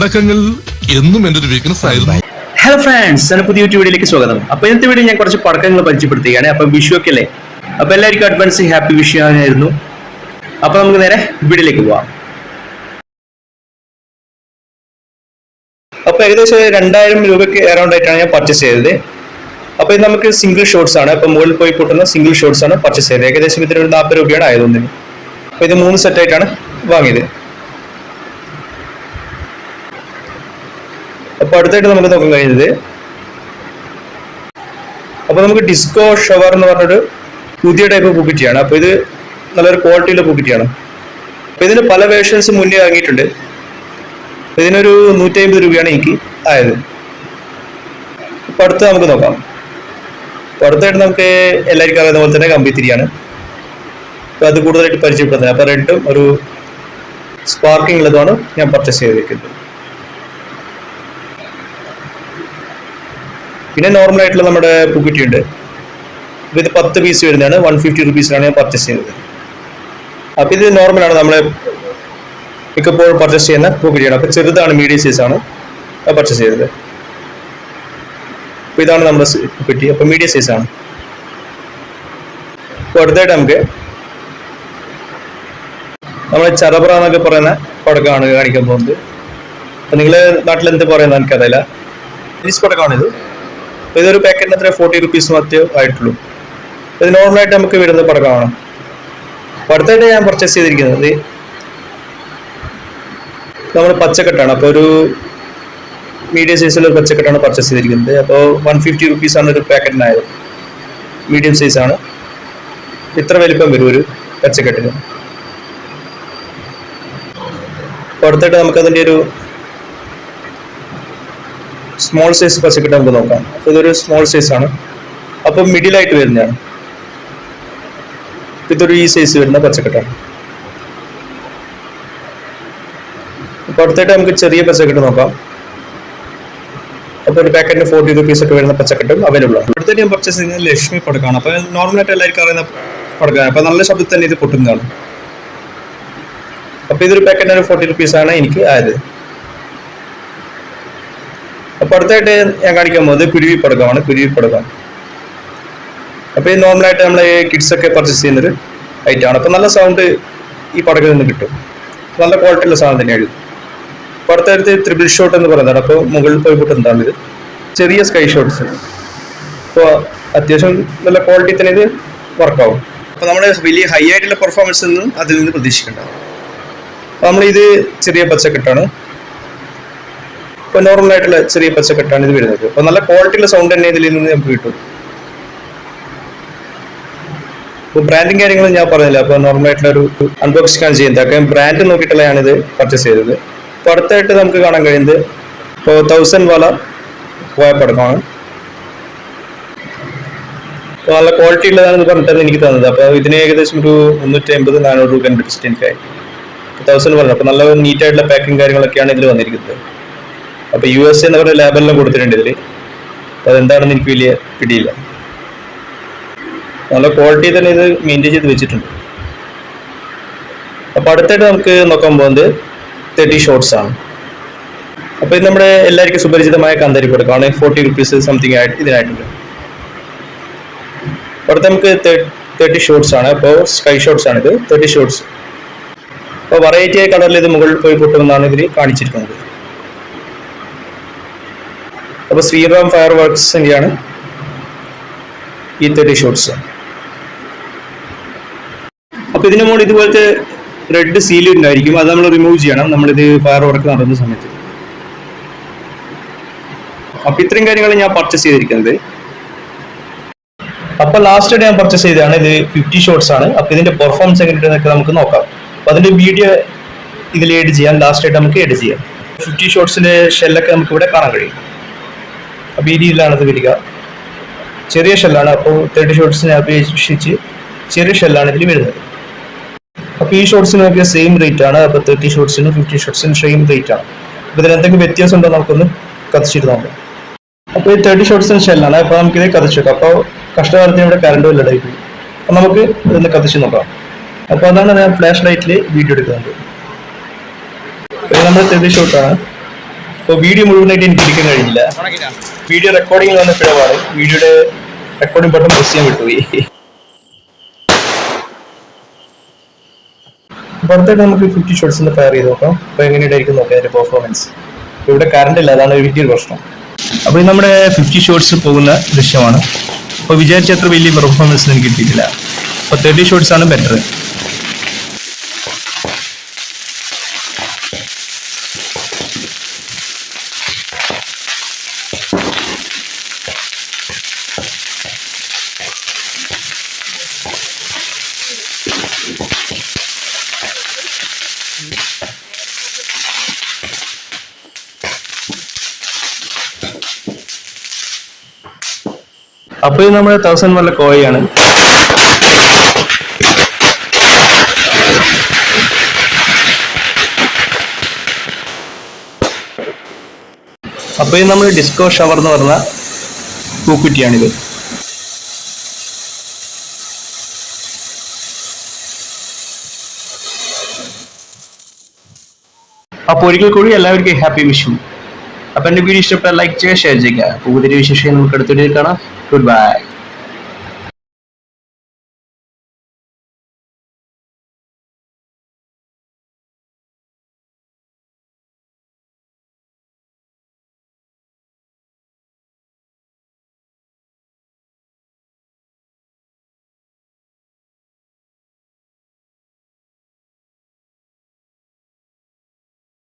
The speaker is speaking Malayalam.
പടക്കങ്ങൾ എന്നും എന്റെ ഒരു വീക്ക്നെസ് ആയിരുന്നു. ഹലോ ഫ്രണ്ട്സ് എന്റെ പുതിയ യൂട്യൂബ് വീഡിയോയിലേക്ക് സ്വാഗതം. അപ്പൊ ഇന്നത്തെ വീഡിയോ ഞാൻ കുറച്ച് പടക്കങ്ങൾ പരിചയപ്പെടുത്തുകയാണ്. അപ്പൊ വിഷു ഒക്കെ അല്ലേ? അപ്പൊ എല്ലാവർക്കും അഡ്വാൻസ് ഹാപ്പി വിഷു ആയിരുന്നു. അപ്പൊ നമുക്ക് നേരെ വീഡിയോയിലേക്ക് പോവാം. അപ്പൊ ഏകദേശം രണ്ടായിരം രൂപയ്ക്ക് അറൗണ്ട് ആയിട്ടാണ് ഞാൻ പർച്ചേസ് ചെയ്തത്. അപ്പൊ ഇത് നമുക്ക് സിംഗിൾ ഷോട്ട്സ് ആണ്. അപ്പൊ മുകളിൽ പോയി പൊട്ടുന്ന സിംഗിൾ ഷോട്ട്സ് ആണ് പർച്ചേസ് ചെയ്തത്. ഏകദേശം ഇതിന് ഒരു നാൽപ്പത് രൂപയാണ് ആയതൊന്നിന് അപ്പൊ ഇത് മൂന്ന് സെറ്റ് ആയിട്ടാണ് വാങ്ങിയത്. അപ്പൊ അടുത്തായിട്ട് നമുക്ക് നോക്കാൻ കഴിയുന്നത് അപ്പോൾ നമുക്ക് ഡിസ്കോ ഷവർ എന്ന് പറഞ്ഞൊരു പുതിയ ടൈപ്പ് പൂക്കിറ്റിയാണ് അപ്പോൾ ഇത് നല്ലൊരു ക്വാളിറ്റിയുള്ള പൂക്കിറ്റിയാണ് അപ്പോൾ ഇതിന് പല വേർഷൻസ് മുന്നേ ഇറങ്ങിയിട്ടുണ്ട്. ഇതിനൊരു നൂറ്റി അമ്പത് രൂപയാണ് എനിക്ക് ആയത്. അപ്പോൾ അടുത്ത് നമുക്ക് നോക്കാം. അപ്പോൾ അടുത്തായിട്ട് നമുക്ക് എല്ലാവർക്കും അറിയുന്ന പോലെ തന്നെ കമ്പിത്തിരിയാണ് അപ്പൊ അത് കൂടുതലായിട്ട് പരിചയപ്പെടുന്നത് അപ്പോൾ റെഡും ഒരു സ്പാർക്കിംഗ് ഉള്ളതാണ് ഞാൻ പർച്ചേസ് ചെയ്തിരിക്കുന്നത് പിന്നെ നോർമൽ ആയിട്ടുള്ള നമ്മുടെ പൂക്കുറ്റി ഉണ്ട്. ഇത് പത്ത് പീസ് വരുന്നതാണ്. വൺ ഫിഫ്റ്റി റുപ്പീസിലാണ് ഞാൻ പർച്ചേസ് ചെയ്തത്. അപ്പോൾ ഇത് നോർമലാണ് നമ്മൾ മിക്കപ്പോഴും പർച്ചേസ് ചെയ്യുന്ന പൂക്കുറ്റിയാണ്. അപ്പോൾ ചെറുതാണ് മീഡിയം സൈസ് ആണ്. പർച്ചേസ് ചെയ്തത്. അപ്പോൾ ഇതാണ് നമ്മുടെ പൂക്കുറ്റി. അപ്പോൾ മീഡിയം സൈസ് ആണ്. അപ്പൊ അടുത്തായിട്ട് നമുക്ക് നമ്മളെ ചറബ്ര എന്നൊക്കെ പറയുന്ന പടക്കമാണ് കാണിക്കാൻ പോകുന്നത്. നിങ്ങളെ നാട്ടിൽ എന്ത് പറയുന്നത് എനിക്കറിയില്ല. ചൈനീസ് പടക്കമാണിത് അപ്പൊ ഇതൊരു പാക്കറ്റിന് എത്ര ഫോർട്ടി റുപ്പീസ് മറ്റേ ആയിട്ടുള്ളൂ. ഇത് നോർമലായിട്ട് നമുക്ക് വരുന്ന പടക്കമാണ്. അടുത്തായിട്ട് ഞാൻ പർച്ചേസ് ചെയ്തിരിക്കുന്നത് നമ്മൾ പച്ചക്കെട്ടാണ്. അപ്പോൾ ഒരു മീഡിയം സൈസിലുള്ള പച്ചക്കെട്ടാണ് പർച്ചേസ് ചെയ്തിരിക്കുന്നത്. അപ്പോൾ വൺ ഫിഫ്റ്റി റുപ്പീസ് ആണ് ഒരു പാക്കറ്റിനായത് മീഡിയം സൈസ് ആണ്. ഇത്ര വലിപ്പം വരും ഒരു പച്ചക്കെട്ടിന്. അപ്പോൾ അടുത്തായിട്ട് നമുക്കതിന്റെ ഒരു സ്മോൾ സൈസ് പച്ചക്കെട്ട് നമുക്ക് നോക്കാം. അപ്പോൾ ഇതൊരു സ്മോൾ സൈസ് ആണ്. അപ്പോൾ മിഡിലായിട്ട് വരുന്നതാണ്. ഇതൊരു ഈ സൈസ് വരുന്ന പച്ചക്കെട്ടാണ്. അപ്പോൾ അടുത്തായിട്ട് നമുക്ക് ചെറിയ പച്ചക്കെട്ട് നോക്കാം. അപ്പോൾ ഒരു പാക്കറ്റിന് ഫോർട്ടി റുപ്പീസ് ഒക്കെ വരുന്ന പച്ചക്കെട്ടും അവൈലബിൾ ആണ്. അടുത്തായിട്ട് ഞാൻ പർച്ചേസ് ചെയ്യുന്നത് ലക്ഷ്മി പടക്കാണ്. അപ്പോൾ നോർമലായിട്ട് എല്ലാവർക്കും അറിയുന്ന പടക്കാണ്. അപ്പോൾ നല്ല ശബ്ദത്തിൽ തന്നെ ഇത് പൊട്ടുന്നതാണ്. അപ്പോൾ ഇതൊരു പാക്കറ്റിന് ഒരു ഫോർട്ടി റുപ്പീസ് ആണ് എനിക്ക് ആയത്. അപ്പൊ അടുത്തായിട്ട് ഞാൻ കാണിക്കാൻ പോകുന്നത് കുരുവി പടക്കമാണ് കുരുവി പടക്കം. അപ്പൊ ഈ നോർമലായിട്ട് നമ്മൾ കിഡ്സ് ഒക്കെ പർച്ചേസ് ചെയ്യുന്നൊരു ആണ്. അപ്പൊ നല്ല സൗണ്ട് ഈ പടക്കത്തിൽ നിന്ന് കിട്ടും. നല്ല ക്വാളിറ്റി ഉള്ള സാധനം തന്നെയാണ് ഇത്. അപ്പൊ അടുത്തടുത്ത് ത്രിബിൾ ഷോട്ട് എന്ന് പറയുന്നതാണ് അപ്പോൾ മുകളിൽ പോയി പൊട്ടുന്നതാണ് ഇത്? ചെറിയ സ്കൈ ഷോട്ട്സ് അപ്പോൾ അത്യാവശ്യം നല്ല ക്വാളിറ്റി തന്നെ ഇത് വർക്കാവും അപ്പോൾ നമ്മൾ വലിയ ഹൈ ആയിട്ടുള്ള പെർഫോമൻസ് ഒന്നും അതിൽ നിന്ന് പ്രതീക്ഷിക്കേണ്ട. അപ്പോൾ നമ്മളിത് ചെറിയ പച്ചക്കെട്ടാണ് ഇപ്പോൾ നോർമൽ ആയിട്ടുള്ള ചെറിയ പച്ചക്കെട്ടാണ് ഇത് വരുന്നത്. അപ്പോൾ നല്ല ക്വാളിറ്റിയുള്ള സൗണ്ട് തന്നെ ഇതിൽ നിന്ന് നമുക്ക് കിട്ടും. ഇപ്പോൾ ബ്രാൻഡും കാര്യങ്ങളും ഞാൻ പറഞ്ഞില്ല. അപ്പോൾ നോർമൽ ആയിട്ടുള്ള ഒരു അൺബോക്സിംഗ് ആണ് ചെയ്യുന്നത്. ഒക്കെ ബ്രാൻഡ് നോക്കിയിട്ടുള്ള ഞാനിത് പർച്ചേസ് ചെയ്തത്. അപ്പോൾ അടുത്തായിട്ട് നമുക്ക് കാണാൻ കഴിയുന്നത് ഇപ്പോൾ തൗസൻഡ് വാല പോയ പടക്കമാണ്. അപ്പോൾ നല്ല ക്വാളിറ്റി ഉള്ളതാണെന്ന് പറഞ്ഞിട്ടാണ് എനിക്ക് തന്നത്. അപ്പോൾ ഇതിന് ഏകദേശം ഒരു മുന്നൂറ്റി അമ്പത് നാനൂറ് രൂപ പിടിച്ചിട്ട് എനിക്കായി തൗസൻഡ് പറഞ്ഞു അപ്പോൾ നല്ല നീറ്റായിട്ടുള്ള പാക്കിംഗ് കാര്യങ്ങളൊക്കെയാണ് ഇതിൽ വന്നിരിക്കുന്നത്. അപ്പൊ യു എസ് എന്ന് പറയുന്ന ലാബെല്ലാം കൊടുത്തിട്ടുണ്ട് അപ്പൊ അതെന്താണെന്ന് എനിക്ക് വലിയ പിടിയില്ല. നല്ല ക്വാളിറ്റി തന്നെ ഇത് മെയിന്റെയിൻ ചെയ്ത് വെച്ചിട്ടുണ്ട്. അപ്പൊ അടുത്തായിട്ട് നമുക്ക് നോക്കാൻ പോകുന്നത് തേർട്ടി ഷോർട്സ് ആണ്. അപ്പൊ ഇത് നമ്മുടെ എല്ലാവർക്കും സുപരിചിതമായ കാന്താരി കൊടുക്കാണ് ഫോർട്ടി റുപ്പീസ് സംതിങ് ആയിട്ട് ഇതിനായിട്ടുണ്ട്. അടുത്ത് നമുക്ക് തേർട്ടി ഷോർട്സ് ആണ്. അപ്പോൾ സ്കൈ ഷോർട്സ് ആണ് ഇത്. തേർട്ടി ഷോർട്സ് അപ്പോൾ വെറൈറ്റി ആയ കളറിൽ ഇത് മുകളിൽ പോയി പൊട്ടുമെന്നാണ് ഇതിൽ കാണിച്ചിരിക്കുന്നത്. അപ്പോൾ ശ്രീറാം ഫയർ വർക്ക്സിന്റെയാണ് ഈ തേർട്ടി ഷോട്ട്സ് അപ്പോൾ ഇതിന് മുകളിൽ ഇതുപോലത്തെ റെഡ് സീൽ ഉണ്ടായിരിക്കും അത് നമ്മൾ റിമൂവ് ചെയ്യണം. നമ്മളിത് ഫയർ വർക്ക് നടന്ന സമയത്ത്. അപ്പോൾ ഇത്രയും കാര്യങ്ങൾ ഞാൻ പർച്ചേസ് ചെയ്തിരിക്കുന്നത്. അപ്പൊ ലാസ്റ്റ് ഞാൻ പർച്ചേസ് ചെയ്തതാണ് ഇത് ഫിഫ്റ്റി ഷോട്ട്സ് ആണ്. അപ്പൊ ഇതിന്റെ പെർഫോമൻസ് എങ്ങനെയുണ്ടെന്നൊക്കെ നമുക്ക് നോക്കാം. അതിന്റെ വീഡിയോ ഇതിൽ എഡ് ചെയ്യാം. ലാസ്റ്റ് ആയിട്ട് നമുക്ക് എഡ് ചെയ്യാം. ഫിഫ്റ്റി ഷോട്ട്സിന്റെ ഷെല്ലൊക്കെ നമുക്ക് ഇവിടെ കാണാൻ കഴിയും. അപ്പോൾ അത് വരിക ചെറിയ ഷെല്ലാണ്. അപ്പോൾ തേർട്ടി ഷോട്ട്സിനെ അപേക്ഷിച്ച് ചെറിയ ഷെല്ലാണ് ഇതിൽ വരുന്നത്. അപ്പോൾ ഈ ഷോട്ട്സിന് നോക്കിയ സെയിം റേറ്റ് ആണ്. അപ്പോൾ തേർട്ടി ഷോട്ട്സിനും ഫിഫ്റ്റി ഷോട്ട്സിനും സെയിം റേറ്റ് ആണ്. അപ്പോൾ ഇതിന് എന്തെങ്കിലും വ്യത്യാസം ഉണ്ടോ നമുക്കൊന്ന് കത്തിച്ചിട്ട് നോക്കാം. അപ്പോൾ ഈ തേർട്ടി ഷോട്ട്സിന് ഷെല്ലാണ് അപ്പോൾ നമുക്കിത് കത്തിച്ചു വെക്കാം അപ്പോൾ കഷ്ടകാലത്തിന് ഇവിടെ കറണ്ട് ഇല്ല പോയി അപ്പോൾ നമുക്ക് ഇതൊന്ന് കത്തിച്ച് നോക്കാം. അപ്പോൾ അതാണ് ഞാൻ ഫ്ലാഷ് ലൈറ്റിൽ വീഡിയോ എടുക്കുന്നത്. നമ്മുടെ തേർട്ടി ഷോട്ടാണ് അപ്പോൾ വീഡിയോ മുഴുവനായിട്ട് എനിക്ക് എടുക്കാൻ കഴിഞ്ഞില്ല. വീഡിയോ റെക്കോർഡിംഗ് വന്ന പിഴവാണ്. വീഡിയോയുടെ റെക്കോർഡിംഗ് ബട്ടൺ പ്രസ് ചെയ്യാൻ വിട്ടുപോയി. അടുത്തായിട്ട് നമുക്ക് ഫിഫ്റ്റി ഷോട്ട്സിന് ഫയർ ചെയ്ത് നോക്കാം. അപ്പോൾ എങ്ങനെയായിരിക്കും നോക്കാം അതിന്റെ പെർഫോമൻസ് ഇവിടെ കറണ്ട് ഇല്ല അതാണ് വലിയൊരു പ്രശ്നം. അപ്പോൾ ഇത് നമ്മുടെ ഫിഫ്റ്റി ഷോട്ട്സ് പോകുന്ന ദൃശ്യമാണ്. അപ്പോൾ വിചാരിച്ച അത്ര വലിയ പെർഫോമൻസ് എനിക്ക് കിട്ടിയിട്ടില്ല. അപ്പോൾ തേർട്ടി ഷോട്ട്സ് ആണ് ബെറ്റർ അപ്പോൾ ഇത് നമ്മുടെ തൗസൻഡ് വല്ല കോയാണ് അപ്പോൾ ഇത് നമ്മൾ ഡിസ്കോ ഷവർ എന്ന് പറഞ്ഞ പൂക്കുറ്റിയാണിത്. അപ്പോൾ ഒരിക്കൽ കൂടി എല്ലാവർക്കും ഹാപ്പി വിഷു. അപ്പൊ എന്റെ വീഡിയോ ഇഷ്ടപ്പെട്ടാൽ ലൈക്ക് ചെയ്യുക ഷെയർ ചെയ്യുക. പുതിയൊരു വിശേഷം നമുക്ക് അടുത്തൊരു കാണാം. Good bye